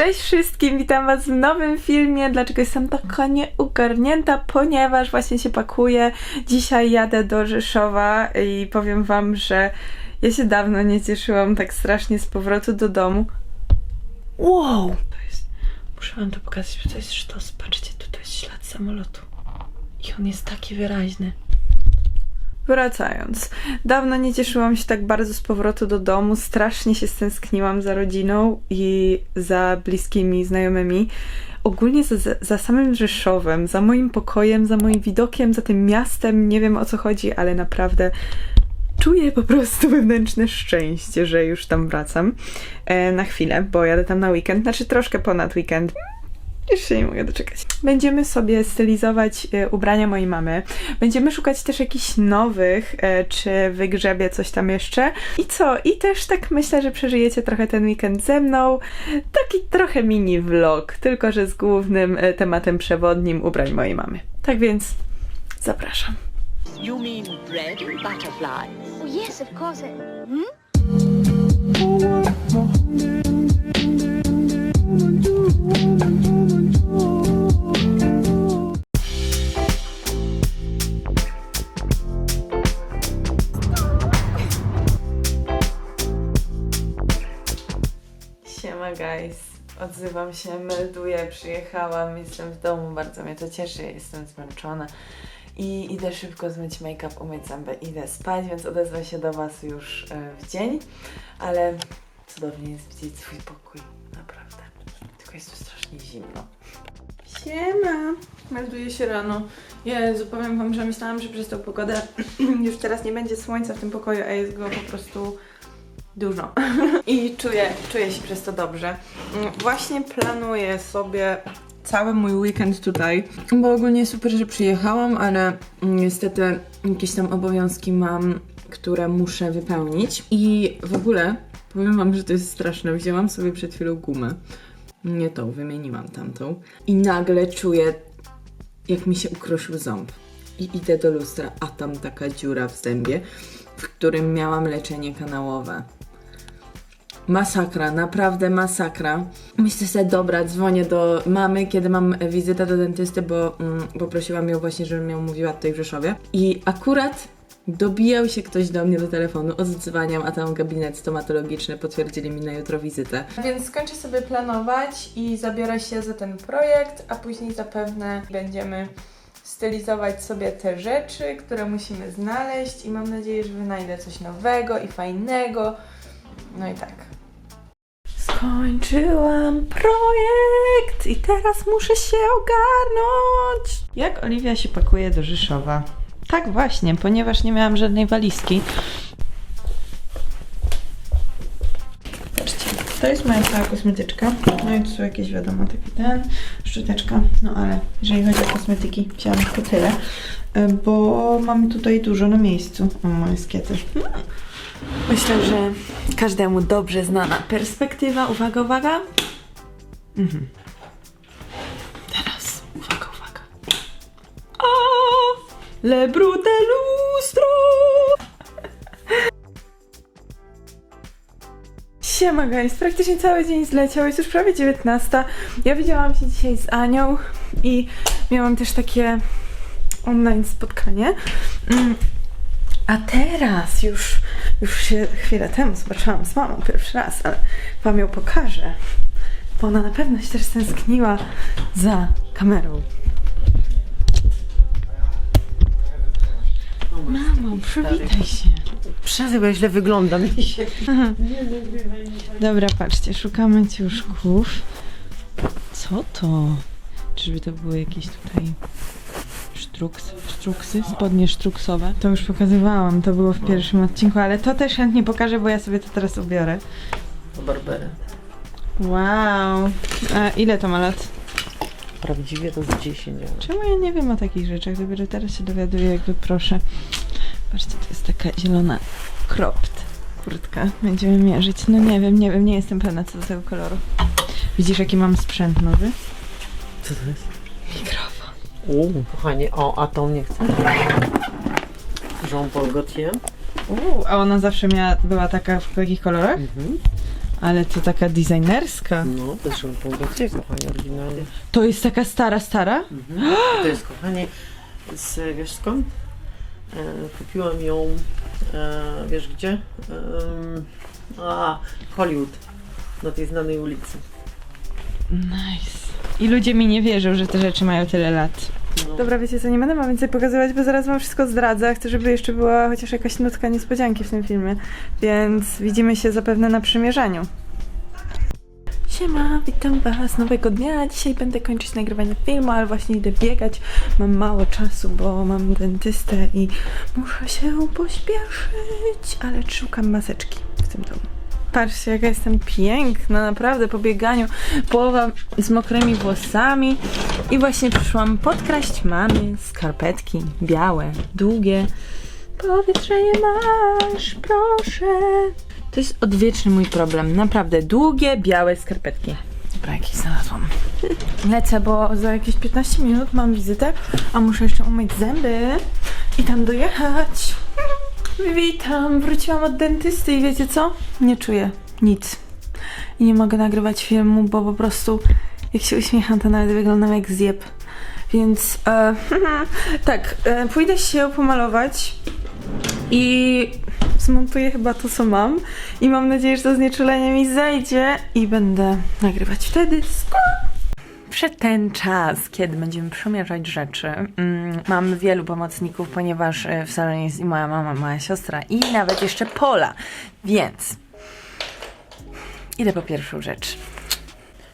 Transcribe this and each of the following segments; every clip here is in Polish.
Cześć wszystkim, witam was w nowym filmie. Dlaczego jestem taka nieugarnięta? Ponieważ właśnie się pakuję. Dzisiaj jadę do Rzeszowa i powiem wam, że ja się dawno nie cieszyłam tak strasznie z powrotu do domu. Wow! To jest... Muszę wam to pokazać, bo to jest sztos. Patrzcie, tutaj jest ślad samolotu. I on jest taki wyraźny. Wracając, dawno nie cieszyłam się tak bardzo z powrotu do domu. Strasznie się stęskniłam za rodziną i za bliskimi znajomymi. Ogólnie za, za- samym Rzeszowem, za moim pokojem, za moim widokiem, za tym miastem. Nie wiem o co chodzi, ale naprawdę czuję po prostu wewnętrzne szczęście, że już tam wracam e, na chwilę, bo jadę tam na weekend, znaczy troszkę ponad weekend. Się nie mogę doczekać. Będziemy sobie stylizować e, ubrania mojej mamy. Będziemy szukać też jakichś nowych, e, czy wygrzebie coś tam jeszcze. I co? I też tak myślę, że przeżyjecie trochę ten weekend ze mną. Taki trochę mini vlog, tylko że z głównym e, tematem przewodnim ubrań mojej mamy. Tak więc zapraszam. You mean bread and butterflies? Oh, yes, of course. Hmm? Guys, odzywam się, melduję, przyjechałam, jestem w domu, bardzo mnie to cieszy, jestem zmęczona i idę szybko zmyć make-up, umyć zęby, idę spać, więc odezwę się do Was już e, w dzień, ale cudownie jest widzieć swój pokój, naprawdę, tylko jest tu strasznie zimno. Siema, melduję się rano. Jezu, powiem Wam, że myślałam, że przez tą pogodę już teraz nie będzie słońca w tym pokoju, a jest go po prostu dużo. I czuję, czuję się przez to dobrze. Mm, Właśnie planuję sobie cały mój weekend tutaj, bo ogólnie super, że przyjechałam, ale niestety jakieś tam obowiązki mam, które muszę wypełnić. I w ogóle powiem wam, że to jest straszne. Wzięłam sobie przed chwilą gumę. Nie tą, wymieniłam tamtą. I nagle czuję, jak mi się ukruszył ząb. I idę do lustra, a tam taka dziura w zębie, w którym miałam leczenie kanałowe. Masakra, naprawdę masakra. Myślę sobie, dobra, dzwonię do mamy, kiedy mam wizytę do dentysty, bo mm, poprosiłam ją właśnie, żebym ją mówiła tutaj w Rzeszowie. I akurat dobijał się ktoś do mnie do telefonu, odzwaniam, a tam gabinet stomatologiczny, potwierdzili mi na jutro wizytę. Więc skończę sobie planować i zabiorę się za ten projekt, a później zapewne będziemy stylizować sobie te rzeczy, które musimy znaleźć i mam nadzieję, że wynajdę coś nowego i fajnego. No i tak. Skończyłam projekt i teraz muszę się ogarnąć. Jak Oliwia się pakuje do Rzeszowa? Tak właśnie, ponieważ nie miałam żadnej walizki. Patrzcie, to jest moja cała kosmetyczka. No i tu są jakieś wiadomo, taki ten, szczoteczka. No ale jeżeli chodzi o kosmetyki, wzięłam tylko tyle, bo mam tutaj dużo na miejscu. O, moje skiety. Myślę, że każdemu dobrze znana perspektywa. Uwaga, uwaga. Mhm. Teraz, uwaga, uwaga. A, le brute lustro! Siema guys, praktycznie cały dzień zleciał, jest już prawie 19. Ja widziałam się dzisiaj z Anią i miałam też takie online spotkanie. A teraz już, już się chwilę temu zobaczyłam z mamą pierwszy raz, ale wam ją pokażę, bo ona na pewno się też stęskniła za kamerą. Mamo, przywitaj się. Ja źle wyglądam. Dobra, patrzcie, szukamy ciuszków. Co to? Czyżby to były jakieś tutaj sztruks, sztruksy, spodnie sztruksowe? To już pokazywałam, to było w pierwszym odcinku, ale to też chętnie pokażę, bo ja sobie to teraz ubiorę. Barberę. Wow. A ile to ma lat? Prawdziwie to z 10. ale- Czemu ja nie wiem o takich rzeczach? Dopiero teraz się dowiaduję, jakby proszę. Patrzcie, to jest taka zielona cropped kurtka. Będziemy mierzyć. No nie wiem, nie wiem, nie jestem pewna co do tego koloru. Widzisz, jaki mam sprzęt nowy? Co to jest? Uuu, kochanie, o, a tą nie chcę. Jean-Paul Gaultier. Uuu, a ona zawsze miała, była taka w takich kolorach? Mhm. Ale to taka designerska. No, to jest Jean Paul Gaultier, kochanie, oryginalnie. To jest taka stara, stara? Mhm. To jest, kochanie, z, wiesz skąd? E, kupiłam ją, e, wiesz gdzie? Em, a, Hollywood, na tej znanej ulicy. Nice. I ludzie mi nie wierzą, że te rzeczy mają tyle lat. Dobra, wiecie co, nie będę wam więcej pokazywać, bo zaraz wam wszystko zdradzę. Chcę, żeby jeszcze była chociaż jakaś nutka niespodzianki w tym filmie. Więc widzimy się zapewne na przymierzaniu. Siema, witam was nowego dnia. Dzisiaj będę kończyć nagrywanie filmu, ale właśnie idę biegać. Mam mało czasu, bo mam dentystę i muszę się pośpieszyć, ale szukam maseczki w tym domu. Patrzcie, jaka jestem piękna, naprawdę po bieganiu. Połowa z mokrymi włosami. I właśnie przyszłam podkraść mamy skarpetki białe, długie. Powiedz, że je masz, proszę. To jest odwieczny mój problem. Naprawdę, długie, białe skarpetki. Dobra, jakieś znalazłam. Lecę, bo za jakieś 15 minut mam wizytę, a muszę jeszcze umyć zęby i tam dojechać. Witam, wróciłam od dentysty i wiecie co? Nie czuję nic. I nie mogę nagrywać filmu, bo po prostu jak się uśmiecham, to nawet wyglądam jak zjeb. Więc e, tak, e, pójdę się pomalować i zmontuję chyba to, co mam. I mam nadzieję, że to znieczulenie mi zejdzie i będę nagrywać wtedy. Przed ten czas, kiedy będziemy przemierzać rzeczy, mm, mam wielu pomocników, ponieważ e, w salonie jest i moja mama, moja siostra i nawet jeszcze Pola. Więc idę po pierwszą rzecz.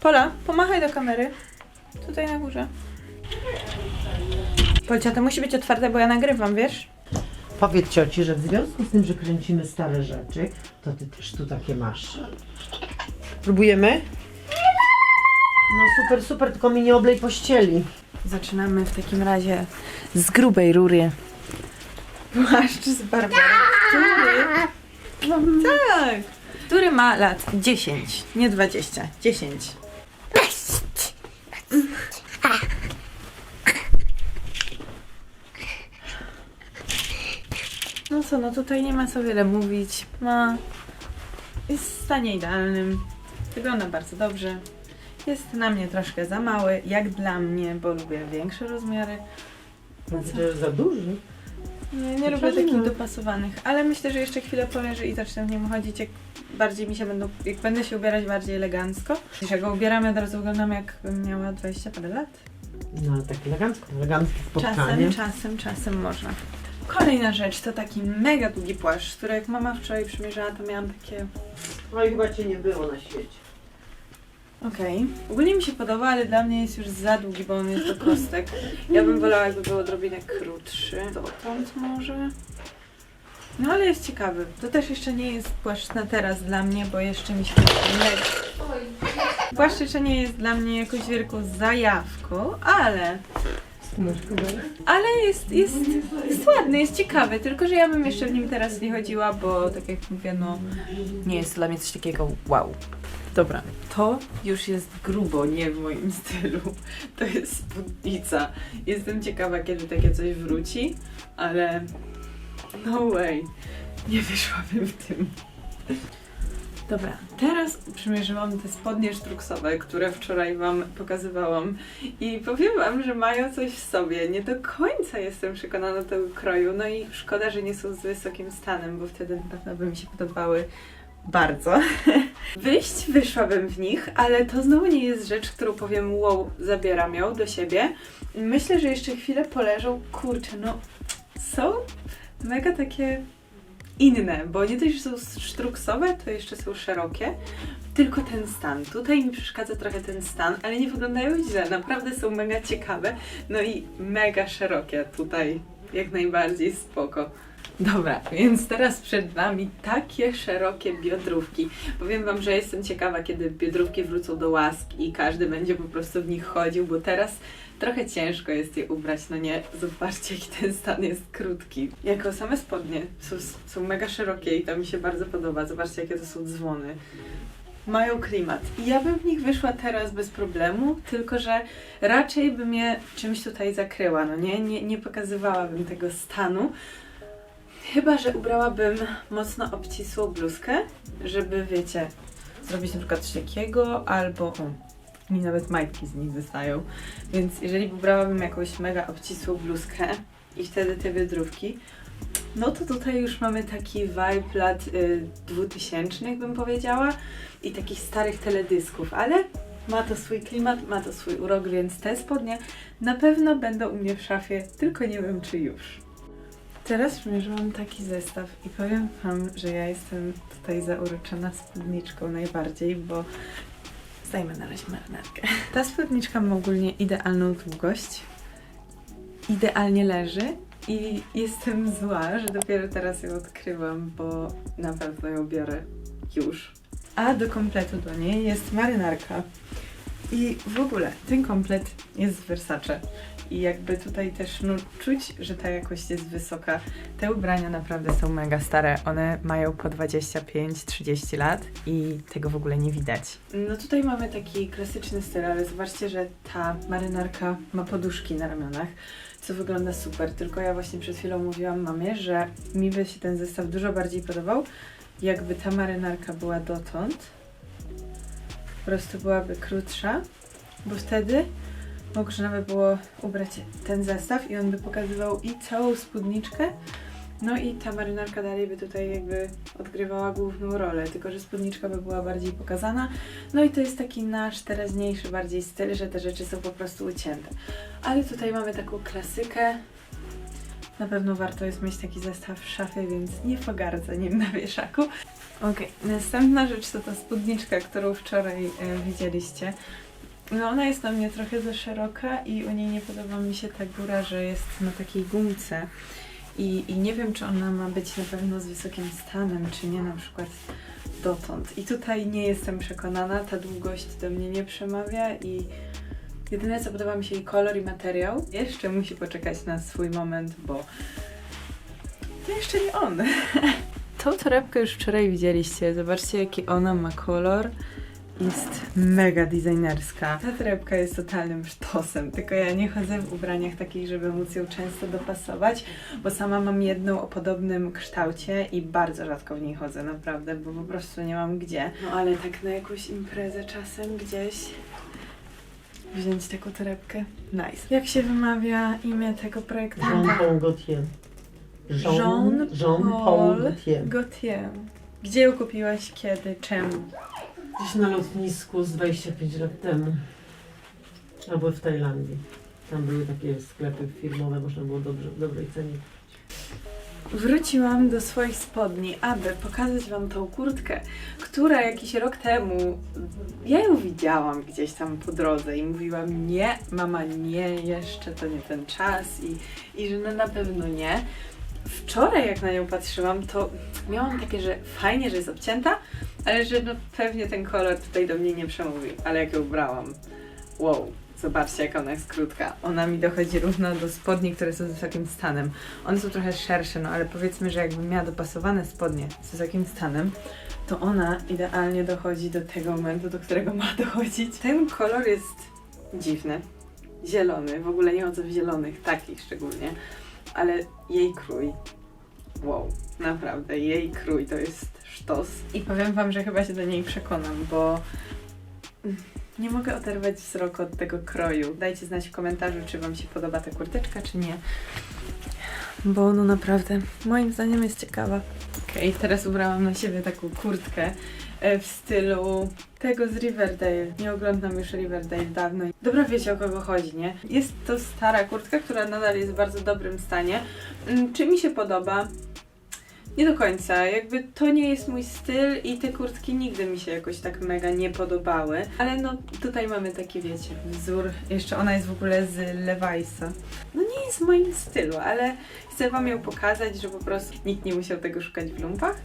Pola, pomachaj do kamery. Tutaj na górze. Polcia, to musi być otwarte, bo ja nagrywam, wiesz? Powiedz cioci, że w związku z tym, że kręcimy stare rzeczy, to ty też tu takie masz. Próbujemy? No super, super, tylko mi nie oblej pościeli. Zaczynamy w takim razie z grubej rury. Płaszcz z Barbarą. Który? Tak. Który ma lat 10, nie 20, 10. No co, no tutaj nie ma co wiele mówić. Ma... Jest w stanie idealnym. Wygląda bardzo dobrze. Jest na mnie troszkę za mały, jak dla mnie, bo lubię większe rozmiary. Znaczy, za duży. Nie, nie lubię takich dopasowanych, ale myślę, że jeszcze chwilę poleży i zacznę w nim chodzić, jak bardziej mi się będą, jak będę się ubierać bardziej elegancko. Jeśli ja go ubieram, ja od razu wyglądam jakbym miała 20 parę lat. No ale tak elegancko, eleganckie spotkanie. Czasem, czasem, czasem można. Kolejna rzecz to taki mega długi płaszcz, który jak mama wczoraj przymierzała, to miałam takie No i chyba cię nie było na świecie. Okej. Ogólnie mi się podoba, ale dla mnie jest już za długi, bo on jest do kostek. Ja bym wolała, jakby był odrobinę krótszy. Dotąd może. No ale jest ciekawy. To też jeszcze nie jest płaszcz na teraz dla mnie, bo jeszcze mi się leci. Płaszcz jeszcze nie jest dla mnie jakąś wielką zajawką, ale... Ale jest, jest, jest ładny, jest ciekawy, tylko że ja bym jeszcze w nim teraz nie chodziła, bo tak jak mówię, no nie jest dla mnie coś takiego wow. Dobra, to już jest grubo, nie w moim stylu. To jest spódnica. Jestem ciekawa, kiedy takie coś wróci, ale no way, nie wyszłabym w tym. Dobra, teraz przymierzyłam te spodnie sztruksowe, które wczoraj Wam pokazywałam i powiem Wam, że mają coś w sobie. Nie do końca jestem przekonana do tego kroju, no i szkoda, że nie są z wysokim stanem, bo wtedy na pewno by mi się podobały bardzo. Wyjść wyszłabym w nich, ale to znowu nie jest rzecz, którą powiem wow, zabieram ją do siebie. Myślę, że jeszcze chwilę poleżą. Kurczę, no są mega takie inne, bo nie że są sztruksowe, to jeszcze są szerokie. Tylko ten stan. Tutaj mi przeszkadza trochę ten stan, ale nie wyglądają źle. Naprawdę są mega ciekawe. No i mega szerokie tutaj. Jak najbardziej spoko. Dobra, więc teraz przed Wami takie szerokie biodrówki. Powiem Wam, że jestem ciekawa, kiedy biodrówki wrócą do łaski i każdy będzie po prostu w nich chodził, bo teraz trochę ciężko jest je ubrać, no nie? Zobaczcie, jaki ten stan jest krótki. Jako same spodnie są, są mega szerokie i to mi się bardzo podoba. Zobaczcie, jakie to są dzwony. Mają klimat. I ja bym w nich wyszła teraz bez problemu, tylko że raczej bym je czymś tutaj zakryła, no nie? Nie, nie pokazywałabym tego stanu. Chyba, że ubrałabym mocno obcisłą bluzkę, żeby, wiecie, zrobić na przykład coś takiego, albo o, mi nawet majtki z nich wystają. Więc jeżeli wybrałabym jakąś mega obcisłą bluzkę i wtedy te biodrówki, no to tutaj już mamy taki vibe lat y, 2000 bym powiedziała i takich starych teledysków, ale ma to swój klimat, ma to swój urok, więc te spodnie na pewno będą u mnie w szafie, tylko nie wiem czy już. Teraz przymierzyłam taki zestaw i powiem Wam, że ja jestem tutaj zauroczona spódniczką najbardziej, bo zdajmy na razie marynarkę. Ta spódniczka ma ogólnie idealną długość, idealnie leży i jestem zła, że dopiero teraz ją odkrywam, bo na pewno ją biorę już. A do kompletu do niej jest marynarka. I w ogóle ten komplet jest z Versace. I jakby tutaj też no, czuć, że ta jakość jest wysoka. Te ubrania naprawdę są mega stare. One mają po 25-30 lat i tego w ogóle nie widać. No tutaj mamy taki klasyczny styl, ale zobaczcie, że ta marynarka ma poduszki na ramionach, co wygląda super. Tylko ja właśnie przed chwilą mówiłam mamie, że mi by się ten zestaw dużo bardziej podobał, jakby ta marynarka była dotąd. Po prostu byłaby krótsza, bo wtedy można by było ubrać ten zestaw i on by pokazywał i całą spódniczkę, no i ta marynarka dalej by tutaj jakby odgrywała główną rolę, tylko że spódniczka by była bardziej pokazana. No i to jest taki nasz teraźniejszy bardziej styl, że te rzeczy są po prostu ucięte. Ale tutaj mamy taką klasykę. Na pewno warto jest mieć taki zestaw w szafie, więc nie pogardzę nim na wieszaku. Okej, następna rzecz to ta spódniczka, którą wczoraj e, widzieliście. No ona jest na mnie trochę za szeroka i u niej nie podoba mi się ta góra, że jest na takiej gumce. I, I nie wiem, czy ona ma być na pewno z wysokim stanem, czy nie, na przykład dotąd. I tutaj nie jestem przekonana, ta długość do mnie nie przemawia i jedyne co podoba mi się jej kolor i materiał. Jeszcze musi poczekać na swój moment, bo to jeszcze nie on. Tą torebkę już wczoraj widzieliście. Zobaczcie, jaki ona ma kolor. Jest mega designerska. Ta torebka jest totalnym sztosem, tylko ja nie chodzę w ubraniach takich, żeby móc ją często dopasować, bo sama mam jedną o podobnym kształcie i bardzo rzadko w niej chodzę, naprawdę, bo po prostu nie mam gdzie. No ale tak na jakąś imprezę czasem gdzieś wziąć taką torebkę. Nice. Jak się wymawia imię tego projektanta? Jean-Paul Gaultier. Jean Jean-Paul Paul Gaultier. Gaultier. Gdzie ją kupiłaś? Kiedy? Czemu? Gdzieś na lotnisku z 25 lat temu. Albo w Tajlandii. Tam były takie sklepy firmowe, można było dobrze, w dobrej cenie. Wróciłam do swoich spodni, aby pokazać Wam tą kurtkę, która jakiś rok temu, ja ją widziałam gdzieś tam po drodze i mówiłam nie, mama nie, jeszcze to nie ten czas i, i że no na pewno nie. Wczoraj jak na nią patrzyłam, to miałam takie, że fajnie, że jest obcięta, ale że no pewnie ten kolor tutaj do mnie nie przemówi, ale jak ją brałam, wow, zobaczcie jak ona jest krótka. Ona mi dochodzi równo do spodni, które są z wysokim stanem. One są trochę szersze, no ale powiedzmy, że jakbym miała dopasowane spodnie z wysokim stanem, to ona idealnie dochodzi do tego momentu, do którego ma dochodzić. Ten kolor jest dziwny, zielony, w ogóle nie chodzę w zielonych, takich szczególnie, ale jej krój, wow, naprawdę, jej krój to jest sztos. I powiem Wam, że chyba się do niej przekonam, bo nie mogę oderwać wzroku od tego kroju. Dajcie znać w komentarzu, czy Wam się podoba ta kurteczka, czy nie. Bo no naprawdę, moim zdaniem jest ciekawa. Okej, teraz ubrałam na siebie taką kurtkę e, w stylu tego z Riverdale. Nie oglądam już Riverdale dawno. Dobra, wiecie o kogo chodzi, nie? Jest to stara kurtka, która nadal jest w bardzo dobrym stanie. Mm, Czy mi się podoba? Nie do końca, jakby to nie jest mój styl i te kurtki nigdy mi się jakoś tak mega nie podobały. Ale no tutaj mamy taki, wiecie, wzór. Jeszcze ona jest w ogóle z Levi'sa. No nie jest w moim stylu, ale chcę wam ją pokazać, że po prostu nikt nie musiał tego szukać w lumpach.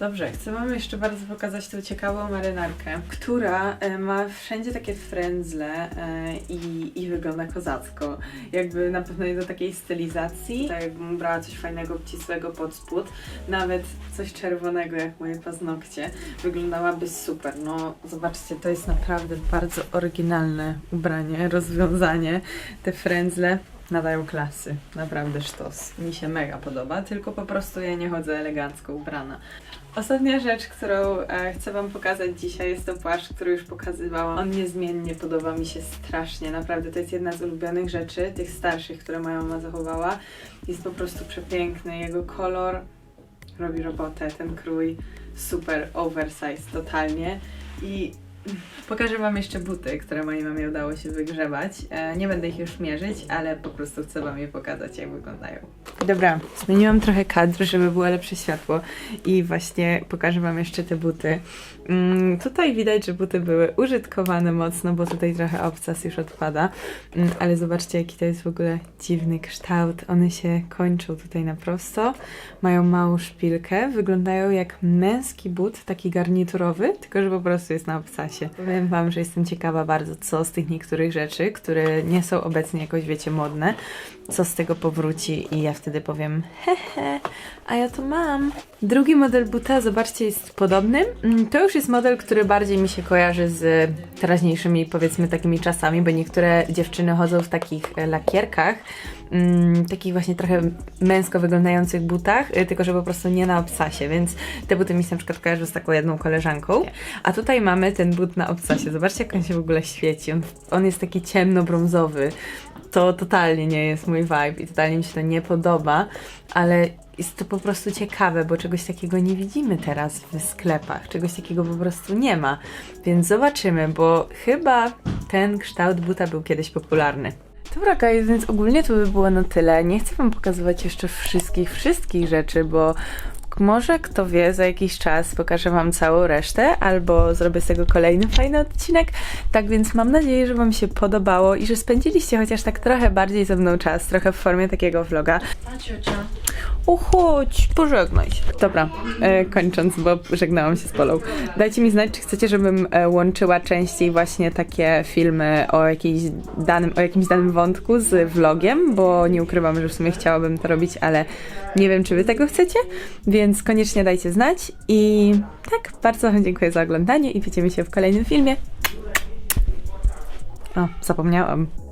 Dobrze, chcę wam jeszcze bardzo pokazać tą ciekawą marynarkę, która e, ma wszędzie takie frędzle e, i, i wygląda kozacko. Jakby na pewno nie do takiej stylizacji, tak jakbym brała coś fajnego, obcisłego pod spód, nawet coś czerwonego jak moje paznokcie, wyglądałaby super. No zobaczcie, to jest naprawdę bardzo oryginalne ubranie, rozwiązanie. Te frędzle nadają klasy. Naprawdę sztos. Mi się mega podoba, tylko po prostu ja nie chodzę elegancko ubrana. Ostatnia rzecz, którą e, chcę Wam pokazać dzisiaj jest to płaszcz, który już pokazywałam. On niezmiennie podoba mi się strasznie, naprawdę to jest jedna z ulubionych rzeczy, tych starszych, które moja mama zachowała. Jest po prostu przepiękny, jego kolor robi robotę, ten krój super oversize totalnie i Pokażę Wam jeszcze buty, które mojej mamie udało się wygrzebać. E, nie będę ich już mierzyć, ale po prostu chcę Wam je pokazać, jak wyglądają. Dobra, zmieniłam trochę kadr, żeby było lepsze światło i właśnie pokażę Wam jeszcze te buty. Mm, tutaj widać, że buty były użytkowane mocno, bo tutaj trochę obcas już odpada, mm, ale zobaczcie, jaki to jest w ogóle dziwny kształt. One się kończą tutaj na prosto, mają małą szpilkę, wyglądają jak męski but, taki garniturowy, tylko że po prostu jest na obcasie. Powiem Wam, że jestem ciekawa bardzo, co z tych niektórych rzeczy, które nie są obecnie jakoś, wiecie, modne, co z tego powróci i ja wtedy powiem hehe, a ja to mam. Drugi model buta, zobaczcie, jest podobny. Mm, To już jest model, który bardziej mi się kojarzy z teraźniejszymi, powiedzmy, takimi czasami, bo niektóre dziewczyny chodzą w takich e, lakierkach, mm, takich właśnie trochę męsko wyglądających butach, y, tylko że po prostu nie na obcasie, więc te buty mi się na przykład kojarzą z taką jedną koleżanką. A tutaj mamy ten but na obcasie. Zobaczcie, jak on się w ogóle świeci. On, on jest taki ciemno-brązowy. To totalnie nie jest mój vibe i totalnie mi się to nie podoba, ale jest to po prostu ciekawe, bo czegoś takiego nie widzimy teraz w sklepach. Czegoś takiego po prostu nie ma. Więc zobaczymy, bo chyba ten kształt buta był kiedyś popularny. Dobra, guys, więc ogólnie to by było na tyle. Nie chcę Wam pokazywać jeszcze wszystkich, wszystkich rzeczy, bo może kto wie, za jakiś czas pokażę Wam całą resztę, albo zrobię z tego kolejny fajny odcinek. Tak więc mam nadzieję, że Wam się podobało i że spędziliście chociaż tak trochę bardziej ze mną czas, trochę w formie takiego vloga. Uchodź, pożegnaj się. Dobra, e, kończąc, bo żegnałam się z Polą. Dajcie mi znać, czy chcecie, żebym e, łączyła częściej właśnie takie filmy o, jakiejś danym, o jakimś danym wątku z vlogiem, bo nie ukrywam, że w sumie chciałabym to robić, ale nie wiem, czy wy tego chcecie, więc koniecznie dajcie znać i tak, bardzo dziękuję za oglądanie i widzimy się w kolejnym filmie. O, zapomniałam.